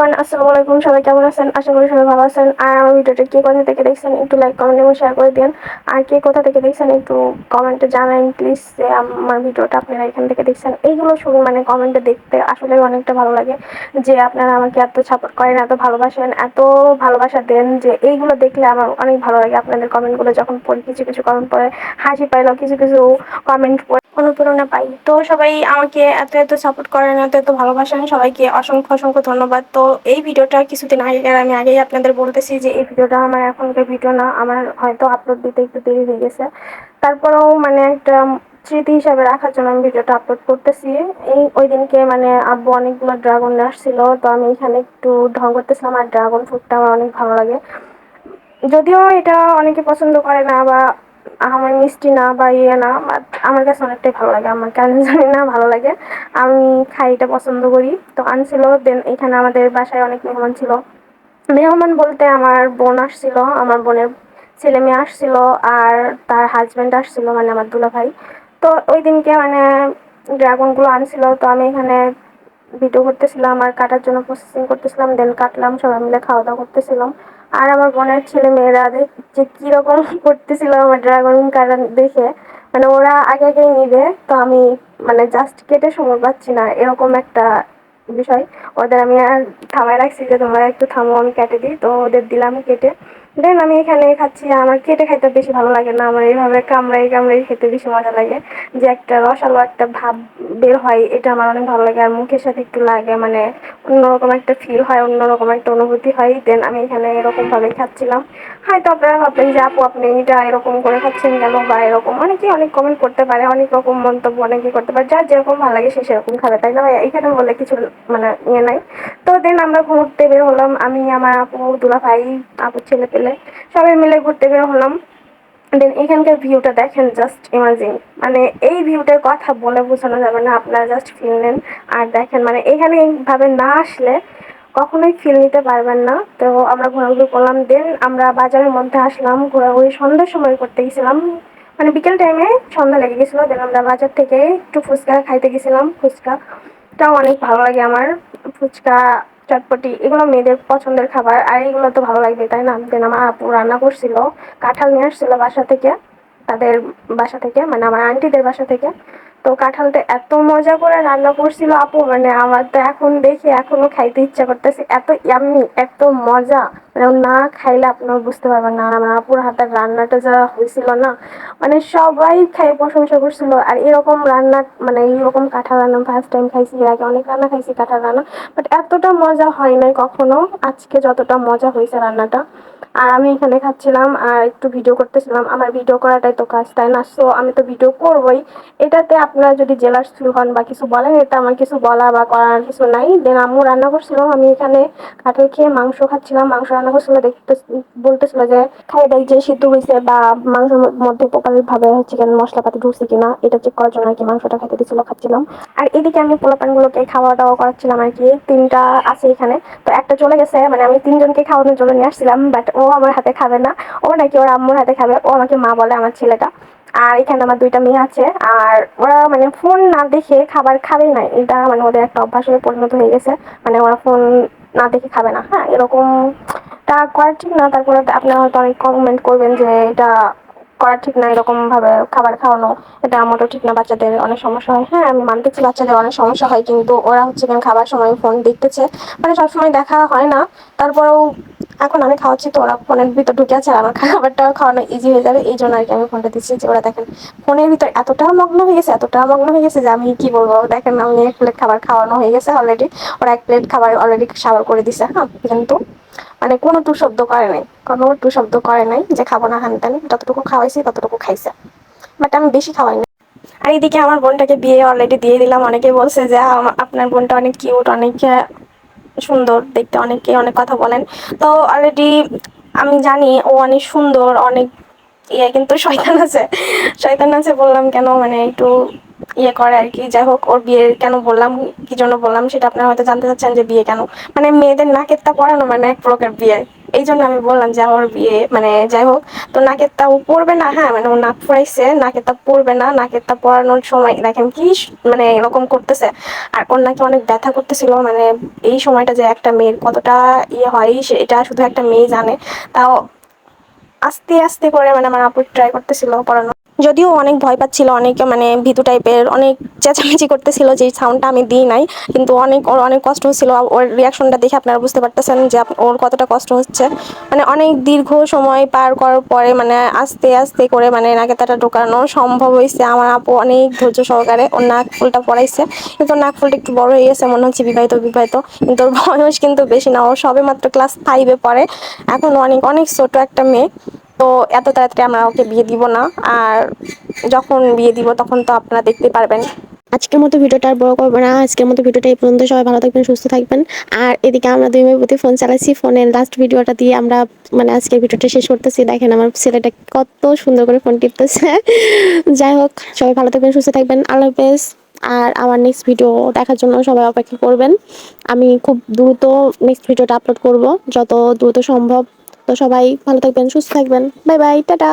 Everyone আসসালামু আলাইকুম, সবাই কেমন আছেন? আশা করি সবাই ভালো আছেন। আর আমার ভিডিওটা কে কোথা থেকে দেখছেন একটু লাইক কমেন্ট এবং শেয়ার করে দিন আর কে কোথা থেকে দেখছেন একটু কমেন্টে জানান প্লিজ যে আমার ভিডিওটা আপনারা এখান থেকে দেখছেন। এইগুলো শুধু মানে কমেন্টে দেখতে আসলে অনেকটা ভালো লাগে যে আপনারা আমাকে এত সাপোর্ট করেন, এত ভালোবাসেন, এত ভালোবাসা দেন যে এইগুলো দেখলে আমার অনেক ভালো লাগে আপনাদের কমেন্টগুলো যখন পড়ি, কিছু কিছু কমেন্ট পড়ে, হাসি পাইলেও কিছু কিছু কমেন্ট পড়ে, অনুপ্রেরণা পাই। তো সবাই আমাকে এত এত সাপোর্ট করেন, এত এত ভালোবাসেন, সবাইকে অসংখ্য অসংখ্য ধন্যবাদ। তো এই ভিডিওটা কিছুদিন আগেকার আমি আগেই আপনাদের বলতেছি যে এই ভিডিওটা আমার এখনকার ভিডিও না, আমার হয়তো আপলোড দিতে একটু দেরি হয়ে গেছে। তারপরেও মানে একটা স্মৃতি হিসাবে রাখার জন্য আমি ভিডিওটা আপলোড করতেছি। এই ওই দিনকে মানে আব্বু অনেকগুলো ড্রাগন আসছিল তো আমি এখানে একটু ঢং করতেছিলাম আর ড্রাগন ফ্রুটটা আমার অনেক ভালো লাগে। যদিও এটা অনেকে পছন্দ করে না বা আমার মিষ্টি না বা ইয়ে না বাট আমার কাছে অনেকটাই ভালো লাগে। আমার কেন জানি না ভালো লাগে। আমি খাই এটা পছন্দ করি। তো আনছিল দেন এখানে আমাদের বাসায় অনেক মেহমান ছিল। মেহমান বলতে আমার বোন আসছিল, আমার বোনের ছেলে মেয়ে আসছিল, আর তার হাজব্যান্ড আসছিল মানে আমার দুলা ভাই তো ওই দিনকে মানে ড্রাগনগুলো আনছিল, তো আমি এখানে ভিডিও করতেছিলাম, আর কাটার জন্য প্রসেসিং করতেছিলাম দেন কাটলাম, সবাই মিলে খাওয়া দাওয়া করতেছিলাম। আর আমার বোনের ছেলে মেয়েরা যে কীরকম করতেছিল আমার ড্রাগন কাটা দেখে মানে ওরা আগে আগেই নিবে, তো আমি মানে জাস্ট কেটে সময় পাচ্ছি না, এরকম একটা বিষয়। ওদের আমি আর থামায় রাখছি যে তোমরা একটু থামো, আমি কেটে দিই। তো ওদের দিলাম কেটে। দেন আমি এখানে খাচ্ছি, আমার কেটে খাইতে বেশি ভালো লাগে না। আমার এইভাবে কামড়াই কামড়াই খেতে বেশি মজা লাগে। যে একটা রসালো একটা ভাব বের হয়, এটা আমার অনেক ভালো লাগে। আর মুখের সাথে একটু লাগে মানে অন্যরকম একটা ফিল হয়, অন্যরকম একটা অনুভূতি হয় দেন আমি এখানে এরকমভাবে খাচ্ছিলাম। হয়তো আপনারা ভাববেন যে, আপু, আপনি এটা এরকম করে খাচ্ছেন কেন? বা এরকম অনেকে অনেক কমেন্ট করতে পারে, অনেক রকম মন্তব্য অনেকে করতে পারে, যার যেরকম ভালো লাগে সে সেরকম খাবে, তাই না এখানে বলে কিছু মানে ইয়ে নাই। তো দেন আমরা ঘুরতে বের হলাম, আমি, আমার আপু দুলা ভাই আপুর ছেলে পেলে, সবাই মিলে ঘুরতে বের হলাম। দেন এখানকার ভিউটা দেখেন জাস্ট ইমাজিন মানে এই ভিউটার কথা বলে বোঝানো যাবে না, আপনারা জাস্ট ফিল নেন। আর দেখেন মানে এখানে এইভাবে না আসলে কখনোই ফিল নিতে পারবেন না। তো আমরা ঘোরাঘুরি করলাম দেন আমরা বাজারের মধ্যে আসলাম, ঘোরাঘুরি সন্ধ্যার সময় করতে গেছিলাম। মানে বিকেল টাইমে সন্ধ্যা লেগে গেছিল দেন আমরা বাজার থেকে একটু ফুচকা খাইতে গেছিলাম ফুচকাটাও অনেক ভালো লাগে আমার, ফুচকা চটপটি, এগুলো মেয়েদের পছন্দের খাবার। আর এগুলো তো ভালো লাগবে, তাই না? দেন আমার আপু রান্না করছিল, কাঁঠাল নিয়ে আসছিল বাসা থেকে, তাদের বাসা থেকে মানে আমার আন্টিদের বাসা থেকে। তো কাঁঠালটা এত মজা করে রান্না করছিল আপু মানে আমার তো এখন দেখে এখনও খাইতে ইচ্ছা করতেছে। এত ইয়াম্মি এত মজা। মানে না খাইলে আপনারা বুঝতে পারবেন না। আমার আপুর হাতের রান্নাটা যা হয়েছিল না মানে সবাই খাই প্রশংসা করছিল। আর এরকম রান্না মানে এইরকম কাঁঠাল রান্না ফার্স্ট টাইম খাইছি। এর আগে অনেক রান্না খাইছি কাঁঠাল রান্না। বাট এতটা মজা হয় নাই কখনো। আজকে যতটা মজা হয়েছে রান্নাটা। আর আমি এখানে খাচ্ছিলাম আর একটু ভিডিও করতেছিলাম। আমার ভিডিও করাটাই তো কাজ, তাই না? সো আমি তো ভিডিও করবই। এটাতে আপনারা যদি জেলার হন বা কিছু বলেন, এটা আমার কিছু বলা বা করার কিছু নাই। দেন আম্মু রান্না করছিলাম আমি এখানে কাঠের খেয়ে মাংস খাচ্ছিলাম। মাংস রান্না করছিল, দেখতে বলতেছিল যে, খাই দেখ যে সিদ্ধ হয়েছে বা মাংসের মধ্যে প্রপারের ভাবে হচ্ছে কেন মশলাপাতি ঢুকছে কিনা, এটা চেক করার জন্য আর কি মাংসটা খাইতে দিছিল, খাচ্ছিলাম। আর এদিকে আমি পোলাপানগুলোকে খাওয়া দাওয়া করাচ্ছিলাম আর কি তিনটা আছে এখানে। তো একটা চলে গেছে মানে আমি তিনজনকে খাওয়ানোর জন্য নিয়ে আসছিলাম বাট ও আমার হাতে খাবে না। ও নাকি ওর আম্মুর হাতে খাবে। ও আমাকে মা বলে, আমার ছেলেটা। আর এখানে আমার দুইটা মেয়ে আছে। আর ওরা মানে ফোন না দেখে খাবার খাবে না। এটা মানে ওদের একটা অভ্যাস হয়ে পরিণত হয়ে গেছে। মানে ওরা ফোন না দেখে খাবে না। হ্যাঁ এরকম তা করা ঠিক না। তারপরে আপনারা হয়তো অনেক কমেন্ট করবেন যে এটা করা ঠিক না এরকম ভাবে খাবার খাওয়ানো। এটা মোটেও ঠিক না। বাচ্চাদের অনেক সমস্যা হয়। হ্যাঁ আমি মানতেছি বাচ্চাদের অনেক সমস্যা হয়। কিন্তু ওরা হচ্ছে খাবার সময় ফোন দেখতেছে। মানে সবসময় দেখা হয় না। তারপরেও এখন আমি খাওয়াচ্ছি, তো ওরা ফোনের ভিতর ঢুকে আছে আর আমার খাবারটা খাওয়ানো ইজি হয়ে যাবে। এই জন্য আর কি আমি ফোনটা দিচ্ছি যে ওরা দেখেন, ফোনের ভিতর এতটা মগ্ন হয়ে গেছে, এতটা মগ্ন হয়ে গেছে যে আমি কি বলব? দেখেন আমি এক প্লেট খাবার খাওয়ানো হয়ে গেছে অলরেডি ওরা এক প্লেট খাবার অলরেডি সাবার করে দিছে হ্যাঁ? কিন্তু মানে কোনো টু শব্দ করে নাই, কোনো টু শব্দ করে নাই যে খাব না হান তেন। যতটুকু খাওয়াইছি, ততটুকু খাইছে। বাট আমি বেশি খাওয়াই না আর এইদিকে আমার বোনটাকে বিয়ে অলরেডি দিয়ে দিলাম। অনেকে বলছে যে আপনার বোনটা অনেক কিউট অনেক সুন্দর, দেখতে অনেকে অনেক কথা বলেন। তো অলরেডি আমি জানি ও অনেক সুন্দর, অনেক ইয়ে কিন্তু শয়তান আছে। শয়তান আছে বললাম কেন মানে একটু ইয়ে করে আর কি। যাই হোক, ওর বিয়ে কেন বললাম, কি জন্য বললাম, সেটা আপনারা হয়তো জানতে চাচ্ছেন যে বিয়ে কেন। মানে মেয়েদের নাকেরটা পড়ানো মানে এক প্রকার বিয়ে। এই জন্য আমি বললাম যে আমার বিয়ে মানে যাই হোক, তো নাকের তাও পড়বে না হ্যাঁ মানে ও নাক ফুরাইছে নাকের তা পড়বে না নাকের তা পড়ানোর সময় দেখেন কি মানে এরকম করতেছে। আর ওর নাকি অনেক ব্যথা করতেছিল মানে এই সময়টা যে একটা মেয়ের কতটা ইয়ে হয় সেটা শুধু একটা মেয়ে জানে। তাও আস্তে আস্তে করে মানে আমার আপু ট্রাই করতেছিল পড়ানো যদিও অনেক ভয় পাচ্ছিল, অনেক মানে ভীতু টাইপের অনেক চেঁচামেচি করতেছিল যে সাউন্ডটা আমি দিই নাই। কিন্তু অনেক ওর অনেক কষ্ট হচ্ছিল। ওর রিয়াকশনটা দেখে আপনারা বুঝতে পারতেছেন যে ওর কতটা কষ্ট হচ্ছে। মানে অনেক দীর্ঘ সময় পার করার পরে মানে আস্তে আস্তে করে মানে নাকে তাটা ঢোকানো সম্ভব হয়েছে। আমার আপু অনেক ধৈর্য সহকারে ওর নাক ফুলটা পড়াইছে কিন্তু নাক ফুলটা একটু বড় হয়ে গেছে, মনে হচ্ছে বিবাহিত বিবাহিত। কিন্তু ওর বয়স কিন্তু বেশি না। ও সবে মাত্র ক্লাস ফাইভে পড়ে। এখন অনেক অনেক ছোট একটা মেয়ে। তো এত তাড়াতাড়ি আমরা ওকে বিয়ে দিব না। আর যখন বিয়ে দিব, তখন তো আপনারা দেখতে পারবেন। আজকের মতো ভিডিওটা আর বড় করব না। আজকের মতো ভিডিওটা এই পর্যন্ত। সবাই ভালো থাকবেন, সুস্থ থাকবেন। আর এদিকে আমরা দুই মেয়ে প্রতি ফোন চালাচ্ছি ফোনের লাস্ট ভিডিওটা দিয়ে আমরা মানে আজকের ভিডিওটা শেষ করতেছি। দেখেন আমার ছেলেটা কত সুন্দর করে ফোন টিপতেছে। যাই হোক, সবাই ভালো থাকবেন, সুস্থ থাকবেন। আল্লাহ হাফেজ। আর আমার নেক্সট ভিডিও দেখার জন্য সবাই অপেক্ষা করবেন। আমি খুব দ্রুত নেক্সট ভিডিওটা আপলোড করব। যত দ্রুত সম্ভব। তো সবাই ভালো থাকবেন সুস্থ থাকবেন। Bye bye tata.